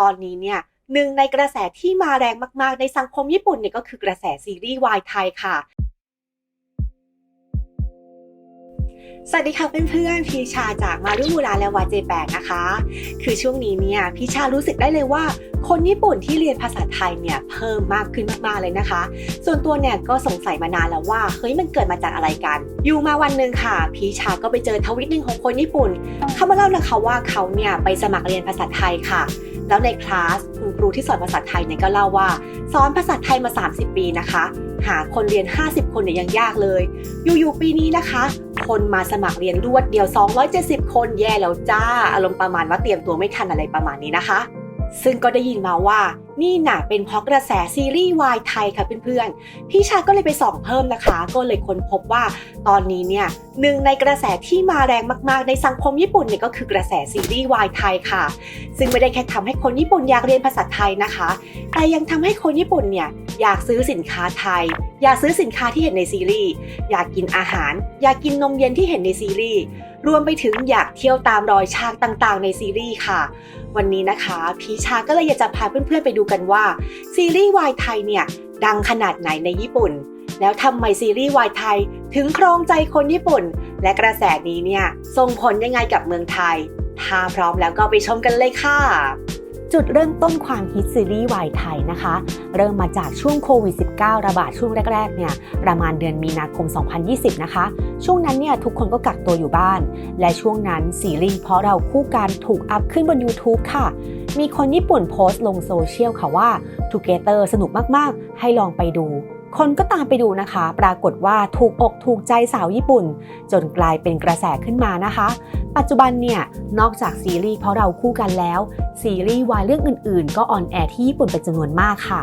ตอนนี้เนี่ยหนึ่งในกระแสที่มาแรงมากๆ ในสังคมญี่ปุ่นเนี่ยก็คือกระแสซีรีส์วายไทยค่ะสวัสดีค่ะเพื่อนๆพี่ชาจากมารุมูราและวาเจแปดนะคะ คือช่วงนี้เนี่ยพี่ชารู้สึกได้เลยว่า คนญี่ปุ่นที่เรียนภาษาไทยเนี่ยเพิ่มมากขึ้นมากๆเลยนะคะ ส่วนตัวเนี่ยก็สงสัยมานานแล้วว่าเฮ้ยมันเกิดมาจากอะไรกัน อยู่มาวันหนึ่งค่ะ พี่ชาก็ไปเจอทวิตหนึ่งของคนญี่ปุ่นเขามาเล่านะคะว่าเขาเนี่ยไปสมัครเรียนภาษาไทยค่ะ แล้วในคลาสคุณครูที่สอนภาษาไทยเนี่ยก็เล่าว่าสอนภาษาไทยมา 30 ปีนะคะ หาคนเรียน 50 คนเนี่ยยังยากเลย อยู่ๆปีนี้นะคะ คนมาสมัครเรียนรวดเดียว 270 คนแย่แล้วจ้า อารมณ์ประมาณว่าเตรียมตัวไม่ทันอะไรประมาณนี้นะคะ ซึ่งก็ได้ยินมาว่า นี่น่ะเป็นเพราะกระแสซีรีส์วายไทยค่ะเพื่อนๆ พี่ชาก็เลยไปส่องเพิ่มนะคะ ก็เลยค้นพบว่าตอนนี้เนี่ยหนึ่งในกระแสที่มาแรงมากๆ ในสังคมญี่ปุ่นเนี่ยก็คือกระแสซีรีส์วายไทยค่ะ ซึ่งไม่ได้แค่ทำให้คนญี่ปุ่นอยากเรียนภาษาไทยนะคะ แต่ยังทำให้คนญี่ปุ่นเนี่ย อยากซื้อสินค้าไทย อยากซื้อสินค้าที่เห็นในซีรีส์ อยากกินอาหาร อยากกินนมเย็นที่เห็นในซีรีส์ รวมไปถึงอยากเที่ยวตามรอยฉากต่างๆ ในซีรีส์ค่ะ วันนี้นะคะพีชาก็เลยอยากจะพาเพื่อนๆไปดูกันว่า ซีรีส์วายไทยเนี่ยดังขนาดไหนในญี่ปุ่น แล้วทำไมซีรีส์วายไทยถึงครองใจคนญี่ปุ่น และกระแสนี้เนี่ยส่งผลยังไงกับเมืองไทย ถ้าพร้อมแล้วก็ไปชมกันเลยค่ะ จุดเริ่มต้นความฮิตซีรีส์วายไทยนะคะ เริ่มมาจากช่วงโควิด -19 ระบาดช่วงแรกๆเนี่ยประมาณเดือนมีนาคม 2020 นะคะ ช่วงนั้นเนี่ยทุกคนก็กักตัวอยู่บ้าน และช่วงนั้นซีรีส์เพราะเราคู่กันถูกอัพขึ้นบน YouTube ค่ะ มีคนญี่ปุ่นโพสต์ลงโซเชียลค่ะว่า Together สนุกมากๆ ให้ลองไปดู คนก็ตามไปดูนะคะ ปรากฏว่าถูกอกถูกใจสาวญี่ปุ่น จนกลายเป็นกระแสขึ้นมานะคะ ปัจจุบันเนี่ย นอกจากซีรีส์เพราะเราคู่กันแล้ว ซีรีส์วายเรื่องอื่นๆ ก็ออนแอร์ที่ญี่ปุ่นเป็นจำนวนมากค่ะ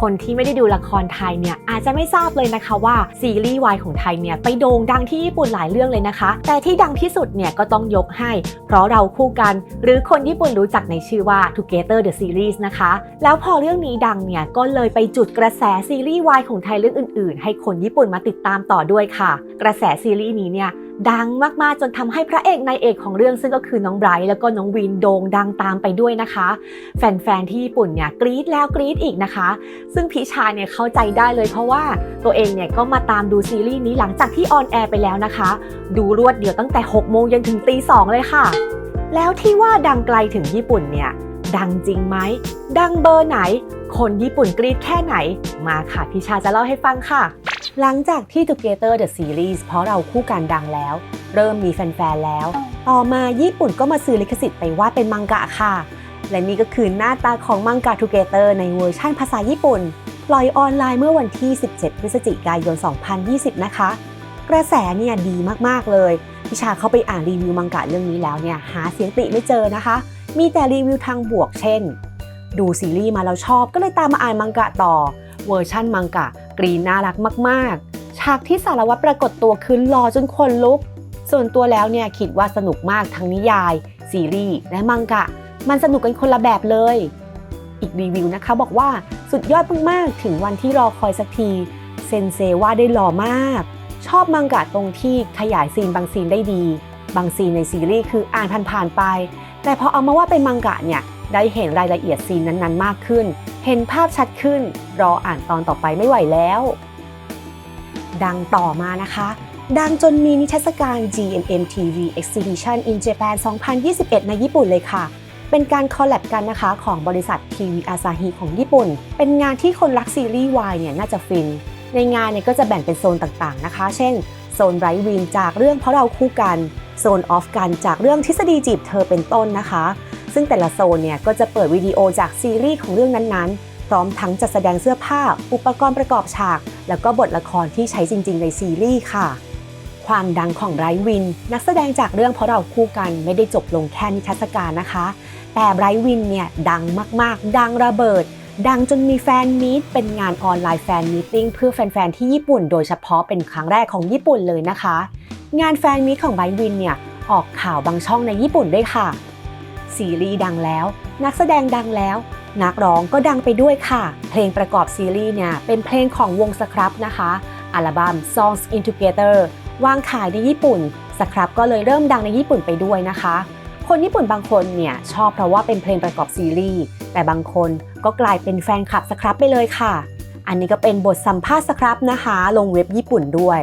คนที่ไม่ได้ดูละครไทยเนี่ยอาจจะไม่ทราบเลยนะคะว่าซีรีส์วายของไทยเนี่ยไปโด่งดังที่ญี่ปุ่นหลายเรื่องเลยนะคะ แต่ที่ดังที่สุดเนี่ยก็ต้องยกให้ เพราะเราคู่กัน หรือคนญี่ปุ่นรู้จักในชื่อว่า Together the Series นะคะ แล้วพอเรื่องนี้ดังเนี่ยก็เลยไปจุดกระแสซีรีส์วายของไทยเรื่องอื่น ๆ ให้คนญี่ปุ่นมาติดตามต่อด้วยค่ะ กระแสซีรีส์นี้เนี่ย ดังมากๆจนทำให้พระเอกนายเอกของเรื่องซึ่งก็คือน้องไบรท์แล้วก็น้องวินโด่งดังตามไปด้วยนะคะ แฟนๆที่ญี่ปุ่นเนี่ยกรี๊ดแล้วกรี๊ดอีกนะคะ ซึ่งพิชาเนี่ยเข้าใจได้เลยเพราะว่าตัวเองเนี่ยก็มาตามดูซีรีส์นี้หลังจากที่ออนแอร์ไปแล้วนะคะ ดูรวดเดียวตั้งแต่6โมงยันถึงตีสองเลยค่ะ แล้วที่ว่าดังไกลถึงญี่ปุ่นเนี่ยดังจริงไหม ดังเบอร์ไหน คนญี่ปุ่นกรี๊ดแค่ไหน มาค่ะพิชาจะเล่าให้ฟังค่ะ หลังจากที่ Together the Series เพราะเราคู่กันดังแล้ว เริ่มมีแฟนๆแล้ว ต่อมาญี่ปุ่นก็มาซื้อลิขสิทธิ์ไปวาดเป็นมังกะค่ะ และนี่ก็คือหน้าตาของมังกะ Together ในเวอร์ชั่นภาษาญี่ปุ่น ปล่อยออนไลน์เมื่อวันที่ 17 พฤศจิกายน2020 นะคะ กระแสเนี่ยดีมากๆเลย พิชาเข้าไปอ่านรีวิวมังกะเรื่องนี้แล้วเนี่ยหาเสียงติไม่เจอนะคะ มีแต่รีวิวทางบวกเช่น ดูซีรีส์มาแล้วชอบก็เลยตามมาอ่านมังกะต่อ เวอร์ชั่นมังกะ กรีนน่ารักมาก ๆ ฉากที่สารวัตรปรากฏตัวขึ้นหล่อจนคนลุก ส่วนตัวแล้วเนี่ยคิดว่าสนุกมากทั้งนิยาย ซีรีส์และมังกะ มันสนุกกันคนละแบบเลย อีกรีวิวนะคะบอกว่าสุดยอดมากๆถึงวันที่รอคอยสักที เซนเซว่าได้หล่อมาก ชอบมังกะตรงที่ขยายซีนบางซีนได้ดี บางซีนในซีรีส์คืออ่านผ่านๆไป แต่พอเอามาว่าเป็นมังกะเนี่ย ได้เห็นรายละเอียดซีนนั้นๆ มากขึ้น เห็นภาพชัดขึ้น รออ่านตอนต่อไปไม่ไหวแล้ว ดังต่อมานะคะ ดังจนมีนิทรรศการ GMM TV Exhibition in Japan 2021 ในญี่ปุ่นเลยค่ะเป็นการคอลแลบกันนะคะของบริษัททีวีอาซาฮิของญี่ปุ่น เป็นงานที่คนรักซีรีส์วายเนี่ยน่าจะฟิน ในงานเนี่ยก็จะแบ่งเป็นโซนต่างๆนะคะ เช่น โซนไรวินจากเรื่องเพราะเราคู่กัน โซนออฟกันจากเรื่องทฤษฎีจีบเธอเป็นต้นนะคะ ซึ่งแต่ละโซนเนี่ยก็จะเปิดวิดีโอจากซีรีส์ของเรื่องนั้นๆ พร้อมทั้งจัดแสดงเสื้อผ้า อุปกรณ์ประกอบฉาก แล้วก็บทละครที่ใช้จริง ๆ ในซีรีส์ค่ะ ความดังของไรวิน นักแสดงจากเรื่องเพราะเราคู่กันไม่ได้จบลงแค่นิทรรศการนะคะ แต่ไรวินเนี่ยดังมากๆ ดังระเบิด ดังจนมีแฟนมีตเป็นงานออนไลน์แฟนมีติ้งเพื่อแฟนๆที่ญี่ปุ่น โดยเฉพาะเป็นครั้งแรกของญี่ปุ่นเลยนะคะ งานแฟนมีตของไบวินเนี่ยออกข่าวบางช่องในญี่ปุ่นด้วยค่ะ ซีรีส์ดังแล้ว นักแสดงดังแล้ว นักร้องก็ดังไปด้วยค่ะ เพลงประกอบซีรีส์เนี่ย เป็นเพลงของวงสครับนะคะ อัลบั้ม Songs in Together วางขายในญี่ปุ่น สครับก็เลยเริ่มดังในญี่ปุ่นไปด้วยนะคะ คนญี่ปุ่นบางคนเนี่ยชอบเพราะว่าเป็นเพลงประกอบซีรีส์ แต่บางคนก็กลายเป็นแฟนคลับสครับไปเลยค่ะ อันนี้ก็เป็นบทสัมภาษณ์สครับนะคะ ลงเว็บญี่ปุ่นด้วย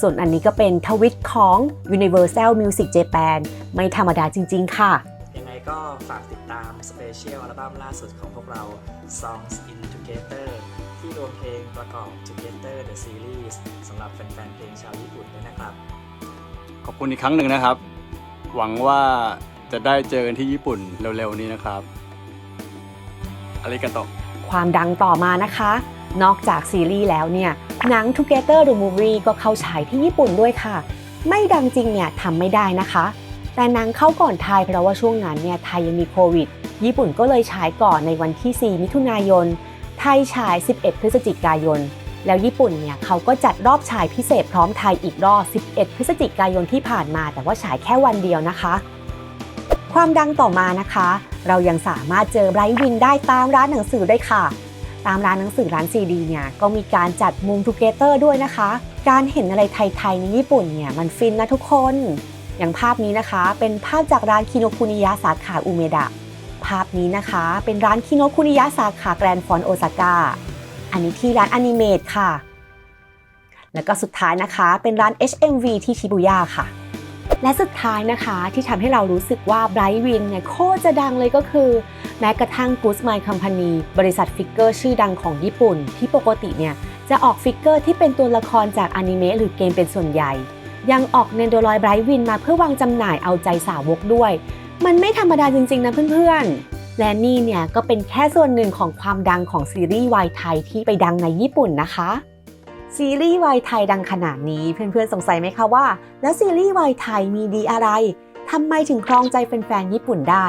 ส่วนอันนี้ก็เป็นทวิตของ Universal Music Japan ไม่ธรรมดาจริง ๆ ค่ะ ยังไงก็ฝากติดตามสเปเชียลอัลบั้มล่าสุดของพวกเรา Songs in Together ที่รวมเพลงประกอบ Together the Series สำหรับแฟนๆเพลงชาวญี่ปุ่นด้วยนะครับ ขอบคุณอีกครั้งหนึ่งนะครับ หวังว่าจะได้เจอกันที่ญี่ปุ่นเร็วๆนี้นะครับอาริกาโตะ ความดังต่อมานะคะ นอกจากซีรีส์แล้วเนี่ยหนัง Together the Movie ก็เข้าฉายที่ญี่ปุ่นด้วยค่ะ ไม่ดังจริงเนี่ยทำไม่ได้นะคะ แต่หนังเข้าก่อนไทยเพราะว่าช่วงนั้นเนี่ยไทยยังมีโควิด ญี่ปุ่นก็เลยฉายก่อนในวันที่ 4 มิถุนายน ไทยฉาย 11 พฤศจิกายน แล้วญี่ปุ่นเนี่ยเขาก็จัดรอบฉายพิเศษพร้อมไทยอีกรอบ 11 พฤศจิกายนที่ผ่านมา แต่ว่าฉายแค่วันเดียวนะคะ ความดังต่อมานะคะ เรายังสามารถเจอไบรท์วินได้ตามร้านหนังสือได้ค่ะ ตามร้านหนังสือร้านซีดีเนี่ยก็มีการจัดมุมทูเกเตอร์ด้วยนะคะ การเห็นอะไรไทยๆในญี่ปุ่นเนี่ยมันฟินนะทุกคน อย่างภาพนี้นะคะ เป็นภาพจากร้านคิโนคุนิยะสาขาอุเมดะ ภาพนี้นะคะเป็นร้านคิโนคุนิยะสาขาแกรนด์ฟอนโอซาก้า อันนี้ที่ร้านอนิเมตค่ะ แล้วก็สุดท้ายนะคะเป็นร้าน HMV ที่ชิบุย่าค่ะ และสุดท้ายนะคะที่ทำให้เรารู้สึกว่า Bright Win เนี่ยโคตรจะดังเลยก็คือ แม้กระทั่ง Good My Company บริษัทฟิกเกอร์ชื่อดังของญี่ปุ่น ที่ปกติเนี่ยจะออกฟิกเกอร์ที่เป็นตัวละครจากอนิเมะหรือเกมเป็นส่วนใหญ่ ยังออกเนนโดรอยไบรท์วินมาเพื่อวางจำหน่ายเอาใจสาวกด้วย มันไม่ธรรมดาจริง ๆ นะเพื่อนๆ และนี่เนี่ยก็เป็นแค่ส่วนหนึ่งของความดังของซีรีส์วายไทยที่ไปดังในญี่ปุ่นนะคะ ซีรีส์วายไทยดังขนาดนี้เพื่อนๆสงสัยไหมคะว่า แล้วซีรีส์วายไทยมีดีอะไรทำไมถึงครองใจแฟนๆญี่ปุ่นได้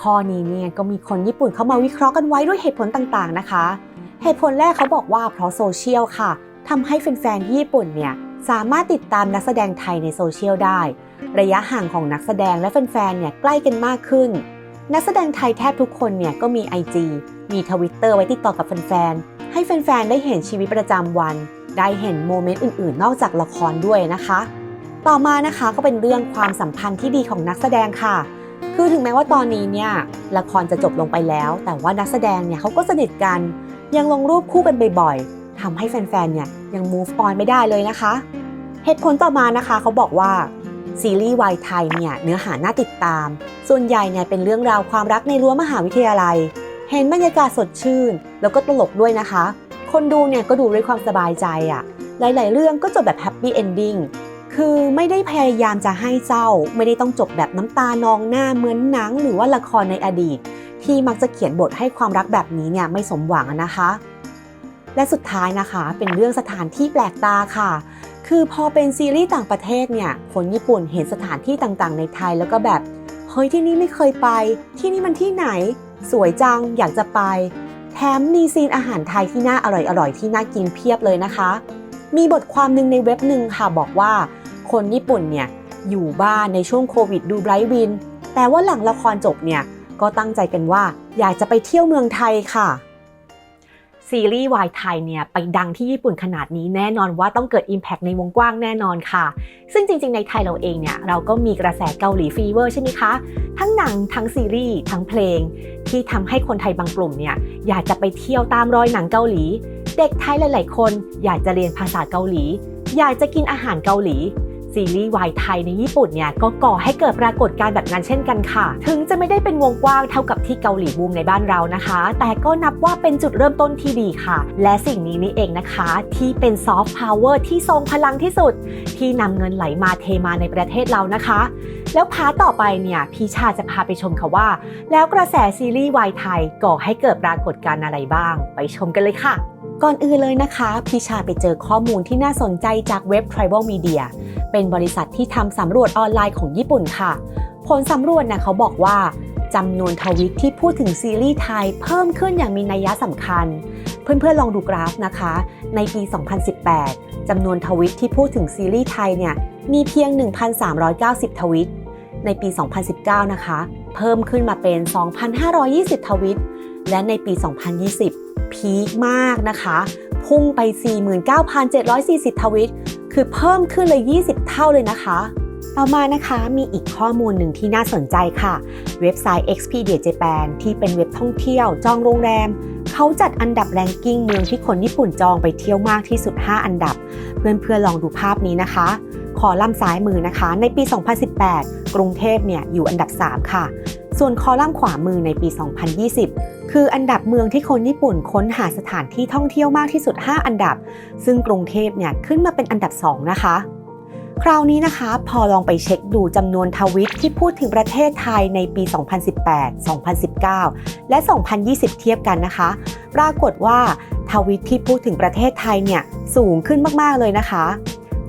ข้อนี้เนี่ยก็มีคนญี่ปุ่นเข้ามาวิเคราะห์กันไว้ด้วยเหตุผลต่างๆนะคะ เหตุผลแรกเขาบอกว่าเพราะโซเชียลค่ะทำให้แฟนๆที่ญี่ปุ่นเนี่ยสามารถติดตามนักแสดงไทยในโซเชียลได้ ระยะห่างของนักแสดงและแฟนๆเนี่ยใกล้กันมากขึ้น นักแสดงไทยแทบทุกคนเนี่ยก็มี IG มี Twitter ไว้ติดต่อกับแฟนๆให้แฟนๆได้เห็นชีวิตประจำวัน ได้เห็นโมเมนต์อื่นๆ นอกจากละครด้วยนะคะ ต่อมานะคะก็เป็นเรื่องความสัมพันธ์ที่ดีของนักแสดงค่ะ คือถึงแม้ว่าตอนนี้เนี่ยละครจะจบลงไปแล้ว แต่ว่านักแสดงเนี่ยเขาก็สนิทกัน ยังลงรูปคู่กันบ่อยๆทำให้แฟนๆเนี่ยยัง move on ไม่ได้เลยนะคะ เหตุผลต่อมานะคะเขาบอกว่าซีรีส์วายไทยเนี่ยเนื้อหาน่าติดตาม ส่วนใหญ่เนี่ยเป็นเรื่องราวความรักในรั้วมหาวิทยาลัย เห็นบรรยากาศสดชื่น แล้วก็ตลกด้วยนะคะ คนดูเนี่ยก็ดูด้วยความสบายใจอะ่ะหลาย ๆ เรื่องก็จบแบบแฮปปี้เอนดิ้งคือไม่ได้พยายามจะให้เศร้า ไม่ได้ต้องจบแบบน้ำตานองหน้าเหมือนหนังหรือว่าละครในอดีต ที่มักจะเขียนบทให้ความรักแบบนี้เนี่ยไม่สมหวังนะคะ และสุดท้ายนะคะเป็นเรื่องสถานที่แปลกตาค่ะ คือพอเป็นซีรีส์ต่างประเทศเนี่ยคนญี่ปุ่นเห็นสถานที่ต่างๆ ในไทยแล้วก็แบบเฮ้ยที่นี่ไม่เคยไป ที่นี่มันที่ไหน สวยจังอยากจะไป แถมมีซีนอาหารไทยที่น่าอร่อยๆ ที่น่ากินเพียบเลยนะคะ มีบทความหนึ่งในเว็บหนึ่งค่ะบอกว่า คนญี่ปุ่นเนี่ยอยู่บ้านในช่วงโควิดดูไบรท์วิน แต่ว่าหลังละครจบเนี่ยก็ตั้งใจกันว่าอยากจะไปเที่ยวเมืองไทยค่ะ ซีรีส์วายไทยเนี่ยไปดังที่ญี่ปุ่นขนาดนี้แน่นอนว่าต้องเกิด Impact ในวงกว้างแน่นอนค่ะ ซึ่งจริงๆ ในไทยเราเองเนี่ยเราก็มีกระแสเกาหลีฟีเวอร์ใช่ไหมคะ ทั้งหนังทั้งซีรีส์ทั้งเพลง ที่ทำให้คนไทยบางกลุ่มเนี่ยอยากจะไปเที่ยวตามรอยหนังเกาหลี เด็กไทยหลาย ๆ คน อยากจะเรียนภาษาเกาหลี อยากจะกินอาหารเกาหลี ซีรีส์วายไทยในญี่ปุ่นเนี่ยก็ก่อให้เกิดปรากฏการณ์แบบนั้นเช่นกันค่ะ ถึงจะไม่ได้เป็นวงกว้างเท่ากับที่เกาหลีบูมในบ้านเรานะคะ แต่ก็นับว่าเป็นจุดเริ่มต้นที่ดีค่ะ และสิ่งนี้นี่เองนะคะ ที่เป็นซอฟต์พาวเวอร์ที่ทรงพลังที่สุด ที่นำเงินไหลมาเทมาในประเทศเรานะคะ แล้วพาต่อไปเนี่ยพี่ชาจะพาไปชมค่ะว่า แล้วกระแสซีรีส์วายไทยก่อให้เกิดปรากฏการณ์อะไรบ้าง ไปชมกันเลยค่ะ ก่อนอื่นเลยนะคะ พี่ชาไปเจอข้อมูลที่น่าสนใจจากเว็บ Tribal Media เป็นบริษัทที่ทำสำรวจออนไลน์ของญี่ปุ่นค่ะ ผลสำรวจนะเขาบอกว่าจำนวนทวิตที่พูดถึงซีรีส์ไทยเพิ่มขึ้นอย่างมีนัยสำคัญ เพื่อนๆลองดูกราฟนะคะ ในปี 2018 จำนวนทวิตที่พูดถึงซีรีส์ไทยเนี่ยมีเพียง 1,390 ทวิต ในปี 2019 นะคะ เพิ่มขึ้นมาเป็น 2,520 ทวิต และในปี 2020 พีคมากนะคะ พุ่งไป 49,740 ทวิต คือเพิ่มขึ้นเลย 20 เท่าเลยนะคะ ต่อมานะคะมีอีกข้อมูลหนึ่งที่น่าสนใจค่ะ เว็บไซต์ Expedia Japan ที่เป็นเว็บท่องเที่ยว จองโรงแรม เขาจัดอันดับแรงกิ้งเมืองที่คนญี่ปุ่นจองไปเที่ยวมากที่สุด 5 อันดับ เพื่อนๆลองดูภาพนี้นะคะคอลัมน์ซ้ายมือนะคะ ในปี 2018 กรุงเทพเนี่ยอยู่อันดับ 3 ค่ะ ส่วนคอลัมน์ขวามือในปี 2020 คืออันดับเมืองที่คนญี่ปุ่นค้นหาสถานที่ท่องเที่ยวมากที่สุด 5 อันดับ ซึ่งกรุงเทพเนี่ยขึ้นมาเป็นอันดับ 2 นะคะ คราวนี้นะคะ พอลองไปเช็คดูจำนวนทวิตที่พูดถึงประเทศไทยในปี 2018 2019 และ 2020 เทียบกันนะคะ ปรากฏว่าทวิตที่พูดถึงประเทศไทยเนี่ยสูงขึ้นมากๆเลยนะคะ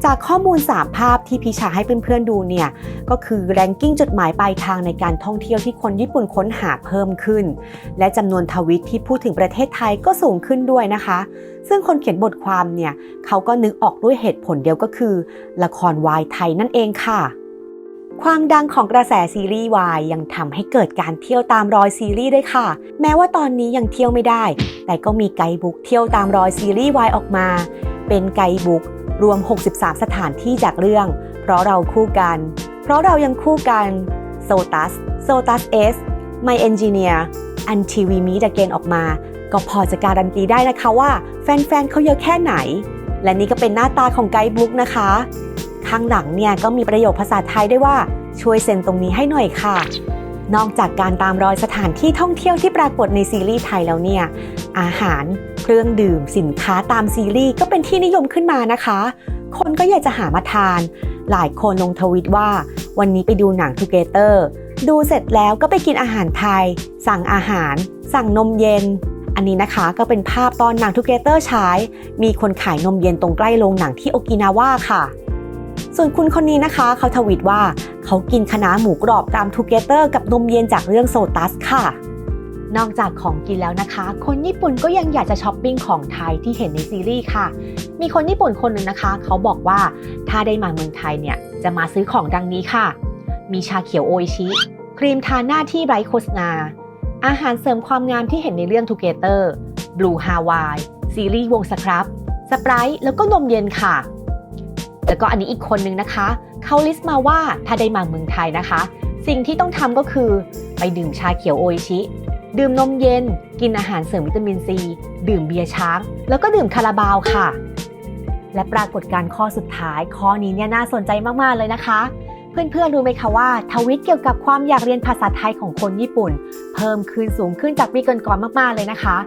จากข้อมูล 3 ภาพที่พิชาให้เพื่อนๆดูเนี่ย ก็คือแรงกิ้งจุดหมายปลายทางในการท่องเที่ยวที่คนญี่ปุ่นค้นหาเพิ่มขึ้น และจำนวนทวิตที่พูดถึงประเทศไทยก็สูงขึ้นด้วยนะคะ ซึ่งคนเขียนบทความเนี่ยเขาก็นึกออกด้วยเหตุผลเดียวก็คือ ละครวายไทยนั่นเองค่ะ ความดังของกระแสซีรีส์วายยังทำให้เกิดการเที่ยวตามรอยซีรีส์ด้วยค่ะ แม้ว่าตอนนี้ยังเที่ยวไม่ได้ แต่ก็มีไกด์บุ๊กเที่ยวตามรอยซีรีส์วายออกมา เป็นไกด์บุ๊ก รวม 63 สถานที่จากเรื่อง เพราะเราคู่กัน เพราะเรายังคู่กัน Sotus Sotus S My Engineer Until We Meet Again ออกมา ก็พอจะการันตีได้นะคะว่า แฟนๆเขาเยอะแค่ไหน และนี่ก็เป็นหน้าตาของไกด์บุ๊กนะคะ ข้างหลังเนี่ยก็มีประโยคภาษาไทยด้วยว่าช่วยเซ็นตรงนี้ให้หน่อยค่ะ นอกจากการตามรอยสถานที่ท่องเที่ยวที่ปรากฏในซีรีส์ไทยแล้วเนี่ย อาหาร เครื่องดื่มสินค้าตามซีรีส์ก็เป็นที่นิยมขึ้นมานะคะ คนก็อยากจะหามาทาน หลายคนลงทวิตว่า วันนี้ไปดูหนังทูเกเตอร์ดูเสร็จแล้วก็ไปกินอาหารไทย สั่งอาหาร สั่งนมเย็น อันนี้นะคะก็เป็นภาพตอนหนังทูเกเตอร์ฉาย มีคนขายนมเย็นตรงใกล้โรงหนังที่โอกินาว่าค่ะ ส่วนคุณคนนี้นะคะ เขาทวิตว่าเขากินคณะหมูกรอบตามทูเกเตอร์กับนมเย็นจากเรื่องโซตัสค่ะ นอกจากของกินแล้วนะคะ คนญี่ปุ่นก็ยังอยากจะช้อปปิ้งของไทยที่เห็นในซีรีส์ค่ะ มีคนญี่ปุ่นคนหนึ่งนะคะ เขาบอกว่าถ้าได้มาเมืองไทยเนี่ยจะมาซื้อของดังนี้ค่ะ มีชาเขียวโออิชิ ครีมทาหน้าที่ไร้โฆษณา อาหารเสริมความงามที่เห็นในเรื่องทูเกเตอร์บลูฮาวายซีรีส์วงสครับสปร์แล้วก็นมเย็นค่ะ แล้วก็อันนี้อีกคนนึงนะคะเขาลิสต์มาว่าถ้าได้มาเมืองไทยนะคะ สิ่งที่ต้องทำก็คือไปดื่มชาเขียวโออิชิ ดื่มนมเย็น กินอาหารเสริมวิตามินซี ดื่มเบียร์ช้าง แล้วก็ดื่มคาราบาวค่ะ และปรากฏการข้อสุดท้าย ข้อนี้เนี่ยน่าสนใจมากๆเลยนะคะ เพื่อนๆรู้ไหมคะว่า ทวิตเกี่ยวกับความอยากเรียนภาษาไทยของคนญี่ปุ่น เพิ่มขึ้นสูงขึ้นจากปีก่อนๆมากๆเลยนะคะ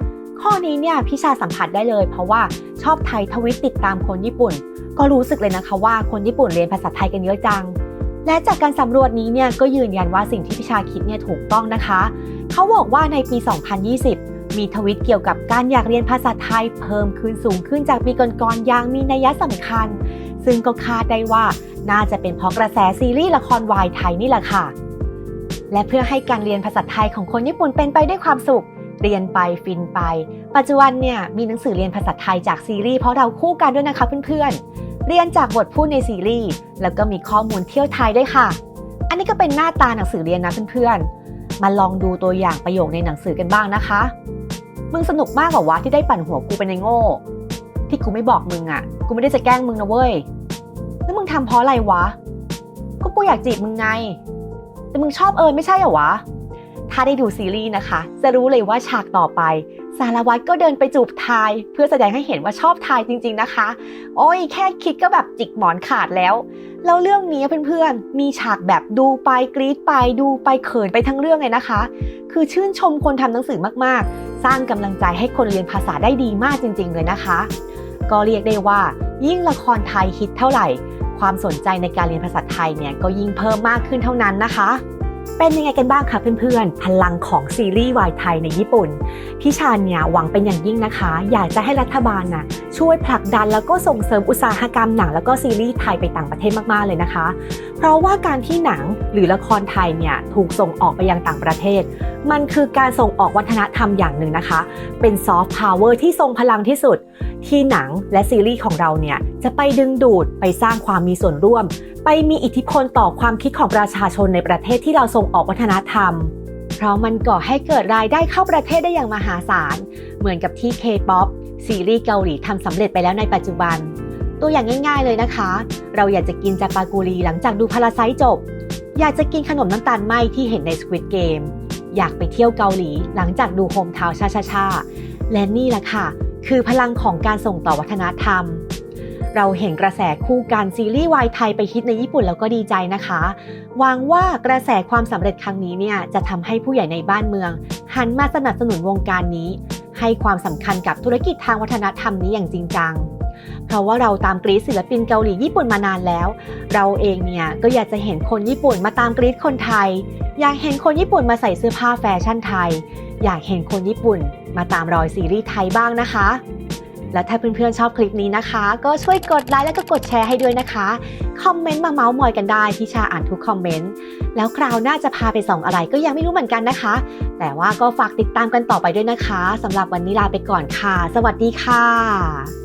ข้อนี้เนี่ยพี่ชาสัมผัสได้เลย เพราะว่าชอบไทยทวิตติดตามคนญี่ปุ่น ก็รู้สึกเลยนะคะว่าคนญี่ปุ่นเรียนภาษาไทยกันเยอะจัง และจากการสำรวจนี้เนี่ยก็ยืนยันว่าสิ่งที่พิชาคิดเนี่ยถูกต้องนะคะ เขาบอกว่าในปี 2020 มีทวิตเกี่ยวกับการอยากเรียนภาษาไทยเพิ่มขึ้นสูงขึ้นจากปีก่อนๆอย่างมีนัยสำคัญ ซึ่งก็คาดได้ว่าน่าจะเป็นเพราะกระแสซีรีส์ละครวายไทยนี่แหละค่ะ และเพื่อให้การเรียนภาษาไทยของคนญี่ปุ่นเป็นไปด้วยความสุข เรียนไปฟินไป ปัจจุบันเนี่ยมีหนังสือเรียนภาษาไทยจากซีรีส์เพราะเราคู่กันด้วยนะคะเพื่อนๆ เรียนจากบทพูดในซีรีส์แล้วก็มีข้อมูลเที่ยวไทยด้วยค่ะ อันนี้ก็เป็นหน้าตาหนังสือเรียนนะเพื่อนๆ มาลองดูตัวอย่างประโยคในหนังสือกันบ้างนะคะ มึงสนุกมากกว่าวะที่ได้ปั่นหัวกูเป็นในโง่ ที่กูไม่บอกมึงอะ่ะ กูไม่ได้จะแกล้งมึงนะเว้ย แล้วมึงทำเพราะอะไรวะ ก็กูอยากจีบมึงไง แต่มึงชอบเอิญไม่ใช่เหรอวะ ถ้าได้ดูซีรีส์นะคะ จะรู้เลยว่าฉากต่อไป สารวัตรก็เดินไปจูบทาย เพื่อแสดงให้เห็นว่าชอบทายจริง ๆนะคะ โอ้ยแค่คิดก็แบบจิกหมอนขาดแล้ว แล้วเรื่องนี้เพื่อนๆ มีฉากแบบดูไปกรี๊ดไปดูไปเขินไปทั้งเรื่องเลยนะคะ คือชื่นชมคนทำหนังสือมากๆ สร้างกำลังใจให้คนเรียนภาษาได้ดีมากจริง ๆ เลยนะคะ ก็เรียกได้ว่า ยิ่งละครไทยฮิตเท่าไหร่ ความสนใจในการเรียนภาษาไทยเนี่ยก็ยิ่งเพิ่มมากขึ้นเท่านั้นนะคะ เป็นยังไงกันบ้างคะเพื่อนๆ พลังของซีรีส์วายไทยในญี่ปุ่น พี่ชาญเนี่ยหวังเป็นอย่างยิ่งนะคะ อยากจะให้รัฐบาลน่ะช่วยผลักดันแล้วก็ส่งเสริมอุตสาหกรรมหนังแล้วก็ซีรีส์ไทยไปต่างประเทศมากๆเลยนะคะ เพราะว่าการที่หนังหรือละครไทยเนี่ยถูกส่งออกไปยังต่างประเทศ มันคือการส่งออกวัฒนธรรมอย่างหนึ่งนะคะ เป็นซอฟต์พาวเวอร์ที่ทรงพลังที่สุด ที่หนังและซีรีส์ของเราเนี่ยจะไปดึงดูดไปสร้างความมีส่วนร่วม ไปมีอิทธิพลต่อความคิดของประชาชนในประเทศที่เราส่งออกวัฒนธรรม เพราะมันก่อให้เกิดรายได้เข้าประเทศได้อย่างมหาศาล เหมือนกับที่ K-POP ซีรีส์เกาหลีทำสำเร็จไปแล้วในปัจจุบัน ตัวอย่างง่าย ๆเลยนะคะ เราอยากจะกินจาปากุรีหลังจากดูพาราไซจบ อยากจะกินขนมน้ำตาลไหมที่เห็นใน Squid Game อยากไปเที่ยวเกาหลีหลังจากดูโฮมทาวชาชาชาและนี่แหละค่ะ คือพลังของการส่งต่อวัฒนธรรม เราเห็นกระแสคู่การซีรีส์วายไทยไปฮิตในญี่ปุ่นแล้วก็ดีใจนะคะหวังว่ากระแสความสำเร็จครั้งนี้เนี่ยจะทำให้ผู้ใหญ่ในบ้านเมือง หันมาสนับสนุนวงการนี้ ให้ความสำคัญกับธุรกิจทางวัฒนธรรมนี้อย่างจริงจังเพราะว่าเราตามกรีดศิลปินเกาหลีญี่ปุ่นมานานแล้ว เราเองเนี่ยก็อยากจะเห็นคนญี่ปุ่นมาตามกรีดคนไทย อยากเห็นคนญี่ปุ่นมาใส่เสื้อผ้าแฟชั่นไทย อยากเห็นคนญี่ปุ่นมาตามรอยซีรีส์ไทยบ้างนะคะ และถ้าเพื่อนๆชอบคลิปนี้นะคะ ก็ช่วยกดไลค์และก็กดแชร์ให้ด้วยนะคะ คอมเมนต์มาเมาส์มอยกันได้พี่ชาอ่านทุกคอมเมนต์ แล้วคราวหน้าจะพาไปส่องอะไรก็ยังไม่รู้เหมือนกันนะคะ แต่ว่าก็ฝากติดตามกันต่อไปด้วยนะคะสำหรับวันนี้ลาไปก่อนค่ะ สวัสดีค่ะ